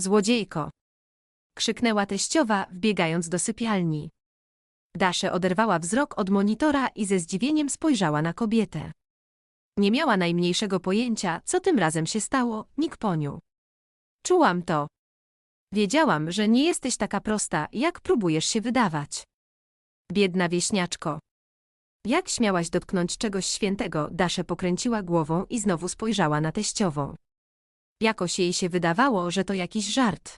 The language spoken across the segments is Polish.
Złodziejko! Krzyknęła teściowa, wbiegając do sypialni. Dasze oderwała wzrok od monitora i ze zdziwieniem spojrzała na kobietę. Nie miała najmniejszego pojęcia, co tym razem się stało, nikt. Czułam to. Wiedziałam, że nie jesteś taka prosta, jak próbujesz się wydawać. Biedna wieśniaczko. Jak śmiałaś dotknąć czegoś świętego, Dasze pokręciła głową i znowu spojrzała na teściową. Jakoś jej się wydawało, że to jakiś żart.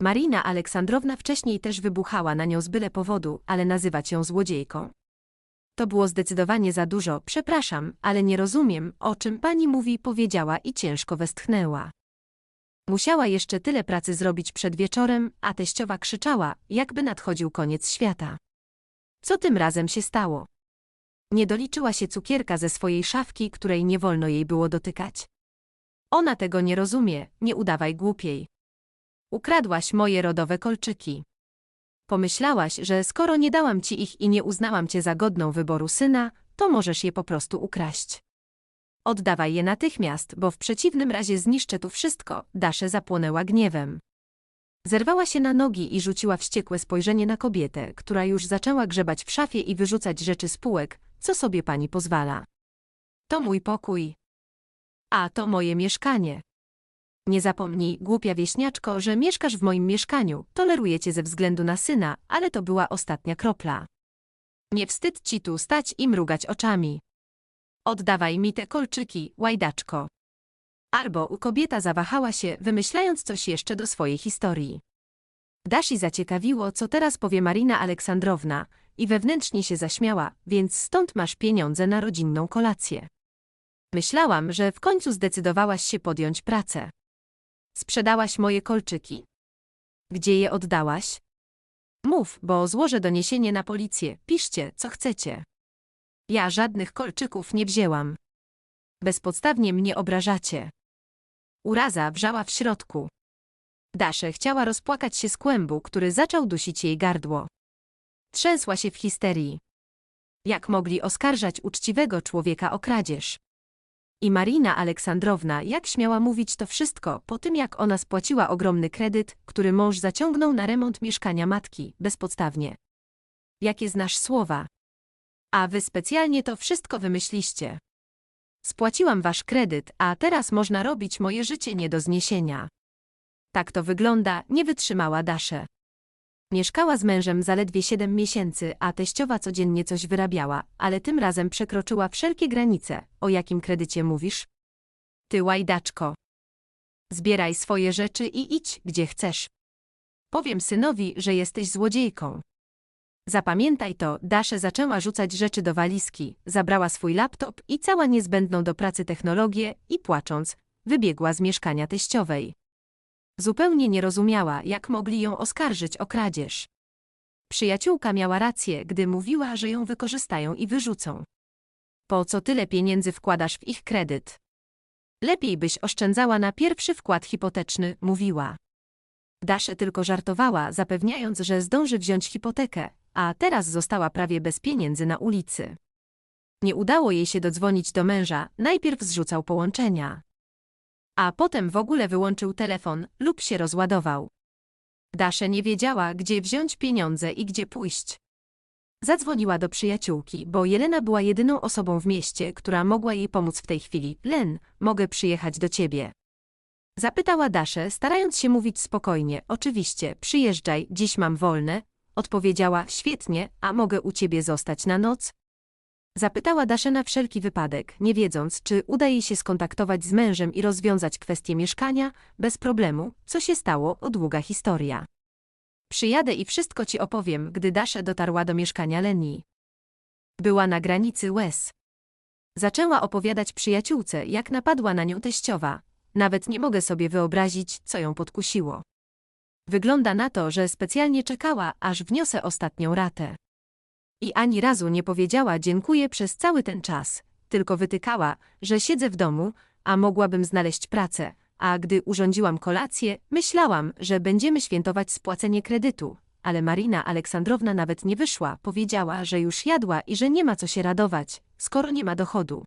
Marina Aleksandrowna wcześniej też wybuchała na nią z byle powodu, ale nazywać ją złodziejką. To było zdecydowanie za dużo, przepraszam, ale nie rozumiem, o czym pani mówi, powiedziała i ciężko westchnęła. Musiała jeszcze tyle pracy zrobić przed wieczorem, a teściowa krzyczała, jakby nadchodził koniec świata. Co tym razem się stało? Nie doliczyła się cukierka ze swojej szafki, której nie wolno jej było dotykać. Ona tego nie rozumie, nie udawaj głupiej. Ukradłaś moje rodowe kolczyki. Pomyślałaś, że skoro nie dałam ci ich i nie uznałam cię za godną wyboru syna, to możesz je po prostu ukraść. Oddawaj je natychmiast, bo w przeciwnym razie zniszczę tu wszystko, Dasze zapłonęła gniewem. Zerwała się na nogi i rzuciła wściekłe spojrzenie na kobietę, która już zaczęła grzebać w szafie i wyrzucać rzeczy z półek, co sobie pani pozwala. To mój pokój. A to moje mieszkanie. Nie zapomnij, głupia wieśniaczko, że mieszkasz w moim mieszkaniu, toleruję cię ze względu na syna, ale to była ostatnia kropla. Nie wstyd ci tu stać i mrugać oczami. Oddawaj mi te kolczyki, łajdaczko. Albo kobieta zawahała się, wymyślając coś jeszcze do swojej historii. Dashi zaciekawiło, co teraz powie Marina Aleksandrowna, i wewnętrznie się zaśmiała, więc stąd masz pieniądze na rodzinną kolację. Myślałam, że w końcu zdecydowałaś się podjąć pracę. Sprzedałaś moje kolczyki. Gdzie je oddałaś? Mów, bo złożę doniesienie na policję. Piszcie, co chcecie. Ja żadnych kolczyków nie wzięłam. Bezpodstawnie mnie obrażacie. Uraza wrzała w środku. Dasze chciała rozpłakać się z kłębu, który zaczął dusić jej gardło. Trzęsła się w histerii. Jak mogli oskarżać uczciwego człowieka o kradzież? I Marina Aleksandrowna, jak śmiała mówić to wszystko, po tym jak ona spłaciła ogromny kredyt, który mąż zaciągnął na remont mieszkania matki, bezpodstawnie. Jakie znasz słowa? A wy specjalnie to wszystko wymyśliście. Spłaciłam wasz kredyt, a teraz można robić moje życie nie do zniesienia. Tak to wygląda, nie wytrzymała Dasze. Mieszkała z mężem zaledwie siedem miesięcy, a teściowa codziennie coś wyrabiała, ale tym razem przekroczyła wszelkie granice. O jakim kredycie mówisz? Ty łajdaczko. Zbieraj swoje rzeczy i idź, gdzie chcesz. Powiem synowi, że jesteś złodziejką. Zapamiętaj to, Dasze zaczęła rzucać rzeczy do walizki, zabrała swój laptop i cała niezbędną do pracy technologię i płacząc, wybiegła z mieszkania teściowej. Zupełnie nie rozumiała, jak mogli ją oskarżyć o kradzież. Przyjaciółka miała rację, gdy mówiła, że ją wykorzystają i wyrzucą. Po co tyle pieniędzy wkładasz w ich kredyt? Lepiej byś oszczędzała na pierwszy wkład hipoteczny, mówiła. Dasze tylko żartowała, zapewniając, że zdąży wziąć hipotekę, a teraz została prawie bez pieniędzy na ulicy. Nie udało jej się dodzwonić do męża, najpierw zrzucał połączenia. A potem w ogóle wyłączył telefon lub się rozładował. Dasze nie wiedziała, gdzie wziąć pieniądze i gdzie pójść. Zadzwoniła do przyjaciółki, bo Jelena była jedyną osobą w mieście, która mogła jej pomóc w tej chwili. Len, mogę przyjechać do ciebie. Zapytała Daszę, starając się mówić spokojnie. Oczywiście, przyjeżdżaj, dziś mam wolne. Odpowiedziała, świetnie, a mogę u ciebie zostać na noc? Zapytała Daszę na wszelki wypadek, nie wiedząc, czy uda jej się skontaktować z mężem i rozwiązać kwestię mieszkania, bez problemu, co się stało, o długa historia. Przyjadę i wszystko ci opowiem, gdy Dasze dotarła do mieszkania Leni. Była na granicy łez. Zaczęła opowiadać przyjaciółce, jak napadła na nią teściowa. Nawet nie mogę sobie wyobrazić, co ją podkusiło. Wygląda na to, że specjalnie czekała, aż wniosę ostatnią ratę. I ani razu nie powiedziała dziękuję przez cały ten czas, tylko wytykała, że siedzę w domu, a mogłabym znaleźć pracę, a gdy urządziłam kolację, myślałam, że będziemy świętować spłacenie kredytu, ale Marina Aleksandrowna nawet nie wyszła, powiedziała, że już jadła i że nie ma co się radować, skoro nie ma dochodu.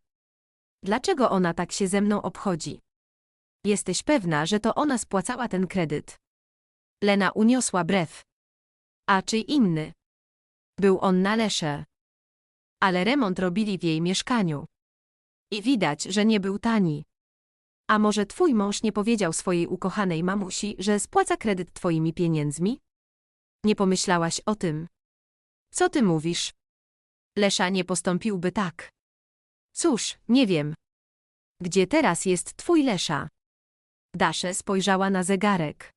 Dlaczego ona tak się ze mną obchodzi? Jesteś pewna, że to ona spłacała ten kredyt. Lena uniosła brew. A czy inny? Był on na lesze. Ale remont robili w jej mieszkaniu. I widać, że nie był tani. A może twój mąż nie powiedział swojej ukochanej mamusi, że spłaca kredyt twoimi pieniędzmi? Nie pomyślałaś o tym. Co ty mówisz? Lesza nie postąpiłby tak. Cóż, nie wiem. Gdzie teraz jest twój Lesza? Dasze spojrzała na zegarek.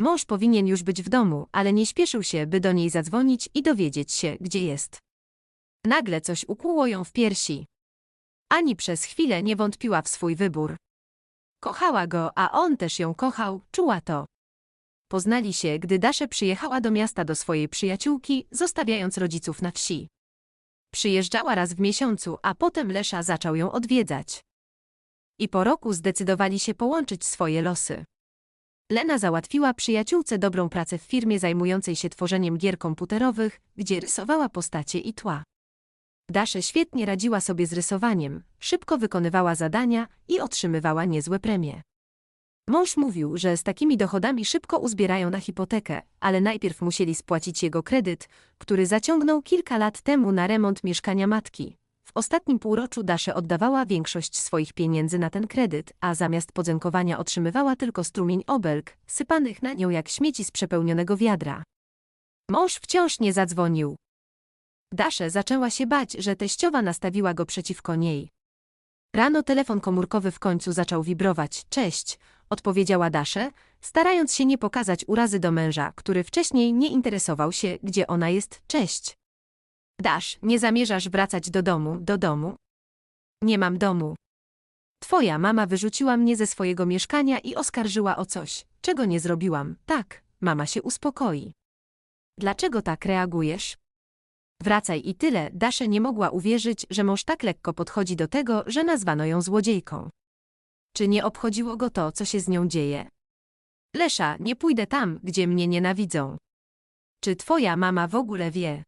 Mąż powinien już być w domu, ale nie śpieszył się, by do niej zadzwonić i dowiedzieć się, gdzie jest. Nagle coś ukłuło ją w piersi. Ani przez chwilę nie wątpiła w swój wybór. Kochała go, a on też ją kochał, czuła to. Poznali się, gdy Dasze przyjechała do miasta do swojej przyjaciółki, zostawiając rodziców na wsi. Przyjeżdżała raz w miesiącu, a potem Lesza zaczął ją odwiedzać. I po roku zdecydowali się połączyć swoje losy. Lena załatwiła przyjaciółce dobrą pracę w firmie zajmującej się tworzeniem gier komputerowych, gdzie rysowała postacie i tła. Dasze świetnie radziła sobie z rysowaniem, szybko wykonywała zadania i otrzymywała niezłe premie. Mąż mówił, że z takimi dochodami szybko uzbierają na hipotekę, ale najpierw musieli spłacić jego kredyt, który zaciągnął kilka lat temu na remont mieszkania matki. W ostatnim półroczu Dasze oddawała większość swoich pieniędzy na ten kredyt, a zamiast podziękowania otrzymywała tylko strumień obelg, sypanych na nią jak śmieci z przepełnionego wiadra. Mąż wciąż nie zadzwonił. Dasze zaczęła się bać, że teściowa nastawiła go przeciwko niej. Rano telefon komórkowy w końcu zaczął wibrować. Cześć, odpowiedziała Dasze, starając się nie pokazać urazy do męża, który wcześniej nie interesował się, gdzie ona jest. Cześć. Dasz, nie zamierzasz wracać do domu, do domu? Nie mam domu. Twoja mama wyrzuciła mnie ze swojego mieszkania i oskarżyła o coś, czego nie zrobiłam. Tak, mama się uspokoi. Dlaczego tak reagujesz? Wracaj i tyle, Dasze nie mogła uwierzyć, że mąż tak lekko podchodzi do tego, że nazwano ją złodziejką. Czy nie obchodziło go to, co się z nią dzieje? Lesza, nie pójdę tam, gdzie mnie nienawidzą. Czy twoja mama w ogóle wie?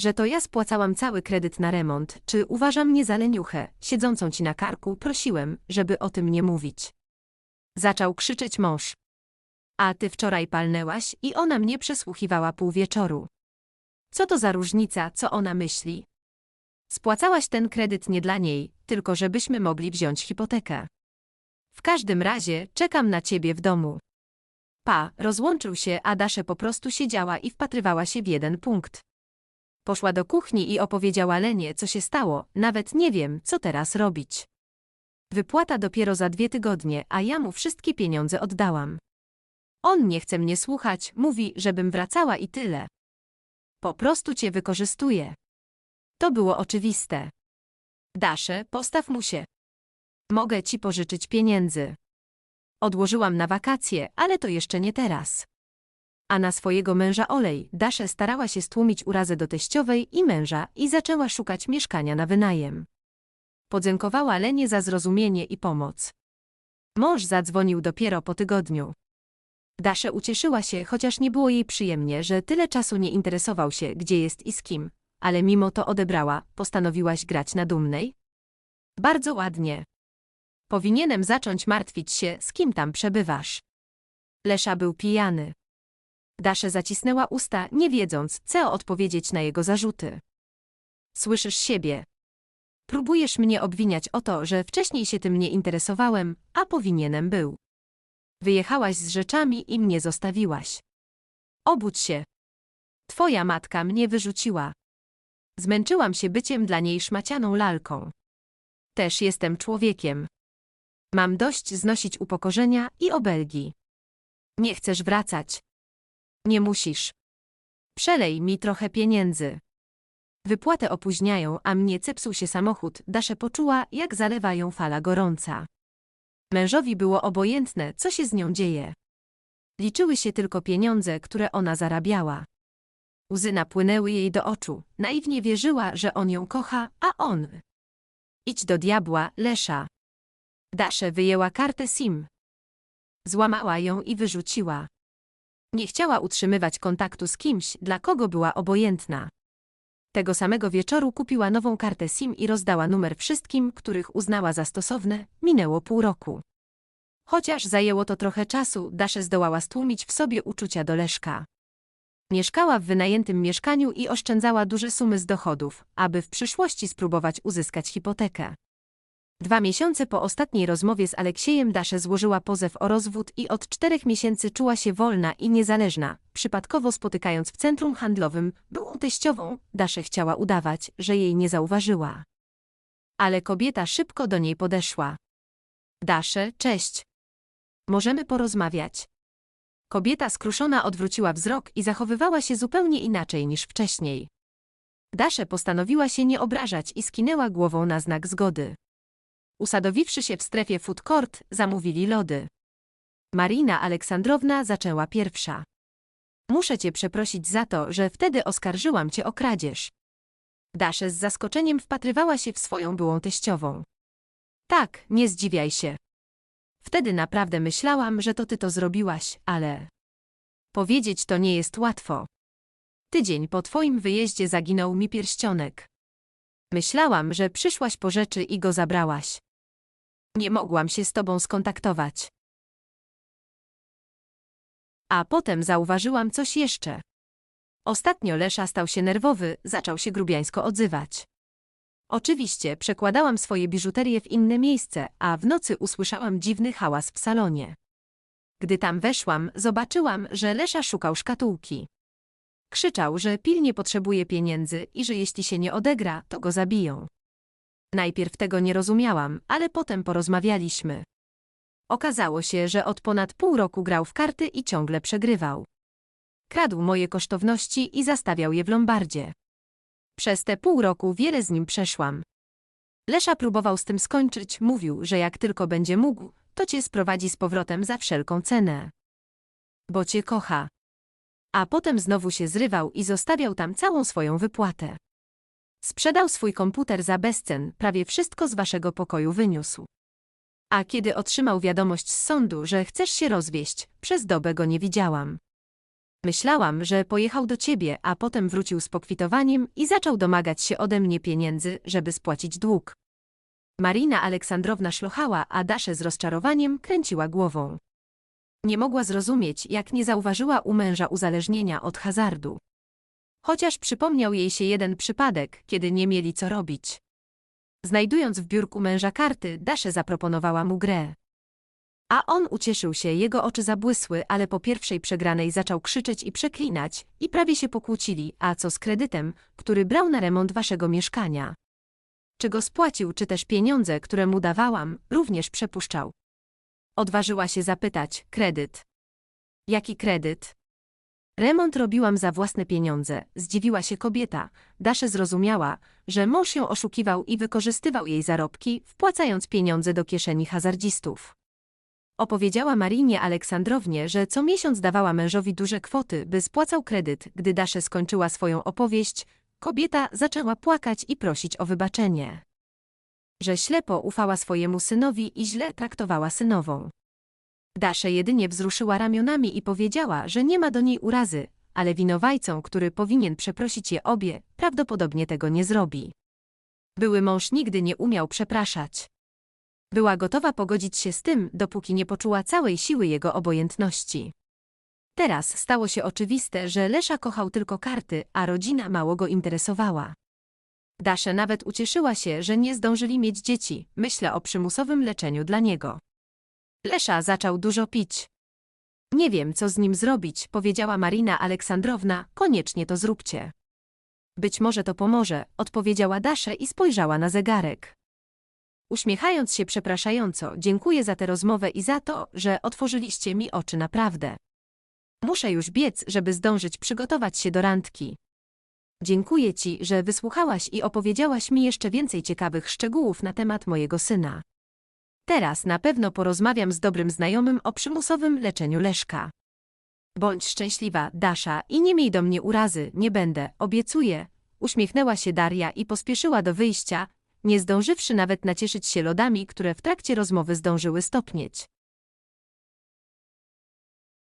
Że to ja spłacałam cały kredyt na remont, czy uważa mnie za leniuchę, siedzącą ci na karku, prosiłem, żeby o tym nie mówić. Zaczął krzyczeć mąż. A ty wczoraj palnęłaś i ona mnie przesłuchiwała pół wieczoru. Co to za różnica, co ona myśli? Spłacałaś ten kredyt nie dla niej, tylko żebyśmy mogli wziąć hipotekę. W każdym razie czekam na ciebie w domu. Pa, rozłączył się, a Dasze po prostu siedziała i wpatrywała się w jeden punkt. Poszła do kuchni i opowiedziała Lenie, co się stało, nawet nie wiem, co teraz robić. Wypłata dopiero za dwie tygodnie, a ja mu wszystkie pieniądze oddałam. On nie chce mnie słuchać, mówi, żebym wracała i tyle. Po prostu cię wykorzystuje. To było oczywiste. Dasze, postaw mu się. Mogę ci pożyczyć pieniędzy. Odłożyłam na wakacje, ale to jeszcze nie teraz. A na swojego męża olej, Dasze starała się stłumić urazę do teściowej i męża i zaczęła szukać mieszkania na wynajem. Podziękowała Lenie za zrozumienie i pomoc. Mąż zadzwonił dopiero po tygodniu. Dasze ucieszyła się, chociaż nie było jej przyjemnie, że tyle czasu nie interesował się, gdzie jest i z kim, ale mimo to odebrała, postanowiłaś grać na dumnej? Bardzo ładnie. Powinienem zacząć martwić się, z kim tam przebywasz. Lesza był pijany. Dasze zacisnęła usta, nie wiedząc, co odpowiedzieć na jego zarzuty. Słyszysz siebie. Próbujesz mnie obwiniać o to, że wcześniej się tym nie interesowałem, a powinienem był. Wyjechałaś z rzeczami i mnie zostawiłaś. Obudź się. Twoja matka mnie wyrzuciła. Zmęczyłam się byciem dla niej szmacianą lalką. Też jestem człowiekiem. Mam dość znosić upokorzenia i obelgi. Nie chcesz wracać. Nie musisz. Przelej mi trochę pieniędzy. Wypłatę opóźniają, a mnie cepsuł się samochód. Dasze poczuła, jak zalewa ją fala gorąca. Mężowi było obojętne, co się z nią dzieje. Liczyły się tylko pieniądze, które ona zarabiała. Łzy napłynęły jej do oczu. Naiwnie wierzyła, że on ją kocha, a on. Idź do diabła, Lesza. Dasze wyjęła kartę SIM. Złamała ją i wyrzuciła. Nie chciała utrzymywać kontaktu z kimś, dla kogo była obojętna. Tego samego wieczoru kupiła nową kartę SIM i rozdała numer wszystkim, których uznała za stosowne. Minęło pół roku. Chociaż zajęło to trochę czasu, Dasze zdołała stłumić w sobie uczucia do Leszka. Mieszkała w wynajętym mieszkaniu i oszczędzała duże sumy z dochodów, aby w przyszłości spróbować uzyskać hipotekę. Dwa miesiące po ostatniej rozmowie z Aleksiejem Dasze złożyła pozew o rozwód i od czterech miesięcy czuła się wolna i niezależna. Przypadkowo spotykając w centrum handlowym byłą teściową, Dasze chciała udawać, że jej nie zauważyła. Ale kobieta szybko do niej podeszła. Dasze, cześć. Możemy porozmawiać. Kobieta skruszona odwróciła wzrok i zachowywała się zupełnie inaczej niż wcześniej. Dasze postanowiła się nie obrażać i skinęła głową na znak zgody. Usadowiwszy się w strefie food court, zamówili lody. Marina Aleksandrowna zaczęła pierwsza. Muszę cię przeprosić za to, że wtedy oskarżyłam cię o kradzież. Dasze z zaskoczeniem wpatrywała się w swoją byłą teściową. Tak, nie zdziwiaj się. Wtedy naprawdę myślałam, że to ty to zrobiłaś, ale... Powiedzieć to nie jest łatwo. Tydzień po twoim wyjeździe zaginął mi pierścionek. Myślałam, że przyszłaś po rzeczy i go zabrałaś. Nie mogłam się z tobą skontaktować. A potem zauważyłam coś jeszcze. Ostatnio Lesza stał się nerwowy, zaczął się grubiańsko odzywać. Oczywiście przekładałam swoje biżuterię w inne miejsce, a w nocy usłyszałam dziwny hałas w salonie. Gdy tam weszłam, zobaczyłam, że Lesza szukał szkatułki. Krzyczał, że pilnie potrzebuje pieniędzy i że jeśli się nie odegra, to go zabiją. Najpierw tego nie rozumiałam, ale potem porozmawialiśmy. Okazało się, że od ponad pół roku grał w karty i ciągle przegrywał. Kradł moje kosztowności i zastawiał je w lombardzie. Przez te pół roku wiele z nim przeszłam. Lesza próbował z tym skończyć, mówił, że jak tylko będzie mógł, to cię sprowadzi z powrotem za wszelką cenę. Bo cię kocha. A potem znowu się zrywał i zostawiał tam całą swoją wypłatę. Sprzedał swój komputer za bezcen, prawie wszystko z waszego pokoju wyniósł. A kiedy otrzymał wiadomość z sądu, że chcesz się rozwieść, przez dobę go nie widziałam. Myślałam, że pojechał do ciebie, a potem wrócił z pokwitowaniem i zaczął domagać się ode mnie pieniędzy, żeby spłacić dług. Marina Aleksandrowna szlochała, a Dasze z rozczarowaniem kręciła głową. Nie mogła zrozumieć, jak nie zauważyła u męża uzależnienia od hazardu. Chociaż przypomniał jej się jeden przypadek, kiedy nie mieli co robić. Znajdując w biurku męża karty, Dasze zaproponowała mu grę. A on ucieszył się, jego oczy zabłysły, ale po pierwszej przegranej zaczął krzyczeć i przeklinać, i prawie się pokłócili, a co z kredytem, który brał na remont waszego mieszkania. Czy go spłacił, czy też pieniądze, które mu dawałam, również przepuszczał. Odważyła się zapytać, kredyt. Jaki kredyt? Remont robiłam za własne pieniądze, zdziwiła się kobieta. Dasze zrozumiała, że mąż ją oszukiwał i wykorzystywał jej zarobki, wpłacając pieniądze do kieszeni hazardzistów. Opowiedziała Marinie Aleksandrownie, że co miesiąc dawała mężowi duże kwoty, by spłacał kredyt. Gdy Dasze skończyła swoją opowieść, kobieta zaczęła płakać i prosić o wybaczenie. Że ślepo ufała swojemu synowi i źle traktowała synową. Dasze jedynie wzruszyła ramionami i powiedziała, że nie ma do niej urazy, ale winowajcą, który powinien przeprosić je obie, prawdopodobnie tego nie zrobi. Były mąż nigdy nie umiał przepraszać. Była gotowa pogodzić się z tym, dopóki nie poczuła całej siły jego obojętności. Teraz stało się oczywiste, że Lesza kochał tylko karty, a rodzina mało go interesowała. Dasze nawet ucieszyła się, że nie zdążyli mieć dzieci, myślę o przymusowym leczeniu dla niego. Lesza zaczął dużo pić. Nie wiem, co z nim zrobić, powiedziała Marina Aleksandrowna, koniecznie to zróbcie. Być może to pomoże, odpowiedziała Dasze i spojrzała na zegarek. Uśmiechając się przepraszająco, dziękuję za tę rozmowę i za to, że otworzyliście mi oczy naprawdę. Muszę już biec, żeby zdążyć przygotować się do randki. Dziękuję ci, że wysłuchałaś i opowiedziałaś mi jeszcze więcej ciekawych szczegółów na temat mojego syna. Teraz na pewno porozmawiam z dobrym znajomym o przymusowym leczeniu Leszka. Bądź szczęśliwa, Dasza, i nie miej do mnie urazy, nie będę, obiecuję. Uśmiechnęła się Daria i pospieszyła do wyjścia, nie zdążywszy nawet nacieszyć się lodami, które w trakcie rozmowy zdążyły stopnieć.